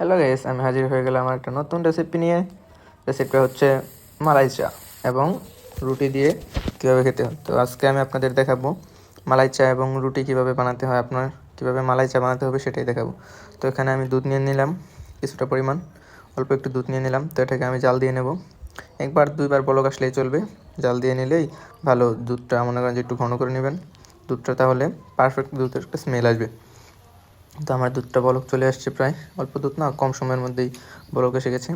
Hello guys আমি হাজির হয়ে গেলাম আমার একটা নতুন রেসিপি নিয়ে। রেসিপিটা হচ্ছে মালাই চা এবং রুটি দিয়ে কীভাবে খেতে হয়। তো আজকে আমি আপনাদের দেখাবো মালাই চা এবং রুটি কীভাবে বানাতে হয়, আপনার কীভাবে মালাই চা বানাতে হবে সেটাই দেখাবো। তো এখানে আমি দুধ নিয়ে নিলাম, কিছুটা পরিমাণ, অল্প একটু দুধ নিয়ে নিলাম, তো এটাকে আমি জাল দিয়ে নেব। একবার দুইবার বলক আসলেই চলবে, জাল দিয়ে নিলেই ভালো দুধটা, মনে করেন যে একটু ঘন করে নেবেন, দুধটা তাহলে পারফেক্ট দুধের একটা স্মেল আসবে। তো আমার দুধটা বলক চলে আসছে প্রায় অল্প দুধ না, কম সময়ের মধ্যেই বলক এসে গেছে।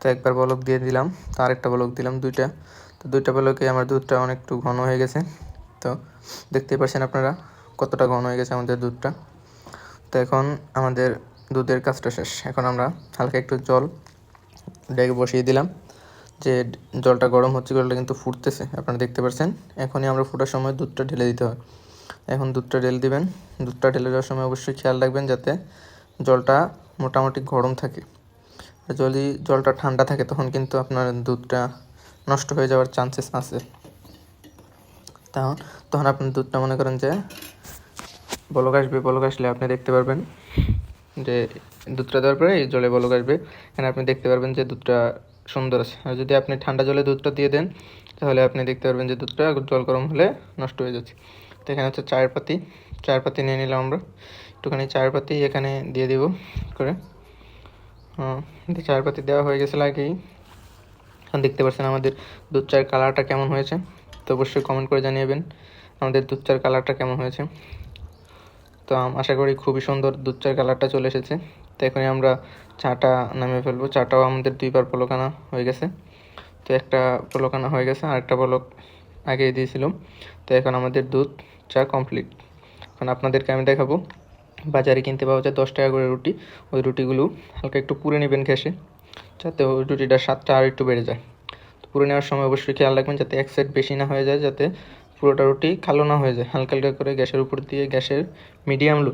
তো একবার বলক দিয়ে দিলাম, তো আরেকটা বলক দিলাম দুইটা। তো দুইটা বলকে আমার দুধটা অনেকটু ঘন হয়ে গেছে। তো দেখতেই পাচ্ছেন আপনারা কতটা ঘন হয়ে গেছে আমাদের দুধটা। তো এখন আমাদের দুধের কাজটা শেষ। এখন আমরা হালকা একটু জল ডেকে বসিয়ে দিলাম। যে জলটা গরম হচ্ছে, জলটা কিন্তু ফুটতেছে, আপনারা দেখতে পাচ্ছেন। এখনই আমরা ফোটার সময় দুধটা ঢেলে দিতে হয়। এখন দুধটা ঢেলে দিবেন। দুধটা ঢেলে দেওয়ার সময় অবশ্যই খেয়াল রাখবেন যাতে জলটা মোটামুটি গরম থাকে। আর যদি জলটা ঠান্ডা থাকে, তখন কিন্তু আপনার দুধটা নষ্ট হয়ে যাওয়ার চান্সেস আছে। তখন তখন আপনার দুধটা মনে করেন যে বলক আসবে, বলক আসলে আপনি দেখতে পারবেন যে দুধটা দেওয়ার পরে এই জলে বলক আসবে। এখানে আপনি দেখতে পারবেন যে দুধটা সুন্দর আছে। আর যদি আপনি ঠান্ডা জলে দুধটা দিয়ে দেন, তাহলে আপনি দেখতে পারবেন যে দুধটা জল গরম হলে নষ্ট হয়ে যাচ্ছে। তো এখানে হচ্ছে চায়ের পাতি। চায়ের পাতি নিয়ে নিলাম আমরা। একটুখানি চায়ের পাতি এখানে দিয়ে দিব করে। চায়ের পাতি দেওয়া হয়ে গেছিল আগেই দেখতে পাচ্ছেন আমাদের দুধ চায়ের কালারটা কেমন হয়েছে? তো অবশ্যই কমেন্ট করে জানিয়েবেন আমাদের দুধ চায়ের কালারটা কেমন হয়েছে। তো আশা করি খুবই সুন্দর দুধ চায়ের কালারটা চলে এসেছে। তো এখনই আমরা চাটা নামিয়ে ফেলব। চাটাও আমাদের দুইবার পলকানা হয়ে গেছে। তো একটা পলকানা হয়ে গেছে আর একটা পলক আগে দিয়েছিলাম। তো এখন আমাদের দুধ চা কমপ্লিট এখন আপনাদেরকে আমি দেখাবো। বাজারে কিনতে পাওয়া যায় দশ টাকা করে রুটি। ওই রুটিগুলো হালকা একটু পুড়ে নেবেন ঘেসে যাতে ওই রুটিটার স্বাদটা আর একটু বেড়ে যায়। তো পুড়ে নেওয়ার সময় অবশ্যই খেয়াল রাখবেন যাতে এক সাইড বেশি না হয়ে যায়, যাতে পুরোটা রুটি কালো না হয়ে যায়। হালকা হালকা করে গ্যাসের উপর দিয়ে গ্যাসের মিডিয়াম লো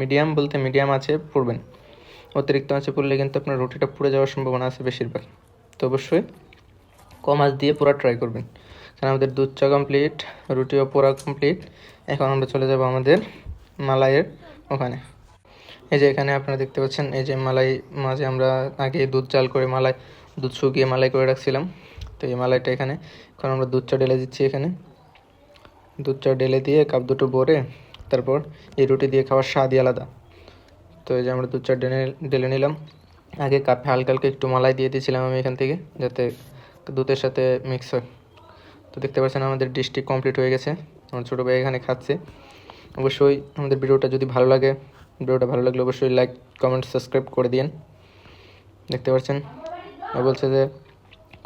মিডিয়াম বলতে মিডিয়াম আছে, পুড়বেন। অতিরিক্ত আছে পুড়লে কিন্তু আপনার রুটিটা পুড়ে যাওয়ার সম্ভাবনা আছে বেশিরভাগ। তো অবশ্যই কম আঁচ দিয়ে পুরো ট্রাই করবেন। কারণ আমাদের দুধ চা কমপ্লিট রুটিও পোড়া কমপ্লিট এখন আমরা চলে যাব আমাদের মালাইয়ের ওখানে। এই যে এখানে আপনারা দেখতে পাচ্ছেন, এই যে মালাই মাঝে আমরা আগে দুধ চাল করে মালাই, দুধ শুকিয়ে মালাই করে রাখছিলাম। তো এই মালাইটা এখানে। এখন আমরা দুধ চা ঢেলে দিচ্ছি এখানে। দুধ চা ঢেলে দিয়ে কাপ দুটো ভরে তারপর এই রুটি দিয়ে খাওয়ার স্বাদই আলাদা। তো এই যে আমরা দুধ চা ঢেলে ঢেলে নিলাম। আগে কাপে হালকা হালকা একটু মালাই দিয়ে দিয়েছিলাম আমি এখান থেকে, যাতে দুধের সাথে মিক্স হয়। তো দেখতে পাচ্ছেন আমাদের ডিশটি কমপ্লিট হয়ে গেছে। আমার ছোটো ভাই এখানে খাচ্ছে। অবশ্যই আমাদের ভিডিওটা যদি ভালো লাগে, ভিডিওটা ভালো লাগলে অবশ্যই লাইক কমেন্ট সাবস্ক্রাইব করে দিন দেখতে পাচ্ছেন? বলছে যে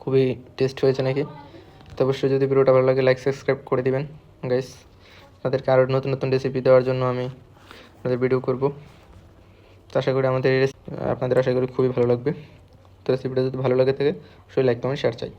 খুবই টেস্ট হয়েছে নাকি? তো অবশ্যই যদি ভিডিওটা ভালো লাগে লাইক সাবস্ক্রাইব করে দিবেন গাইস তাদেরকে আরও নতুন নতুন রেসিপি দেওয়ার জন্য আমি আপনাদের ভিডিও করব। তো আশা করি আমাদের আপনাদের আশা করি খুবই ভালো লাগবে। তো রেসিপিটা যদি ভালো লাগে থাকে, অবশ্যই লাইক কমেন্ট শেয়ার চাই।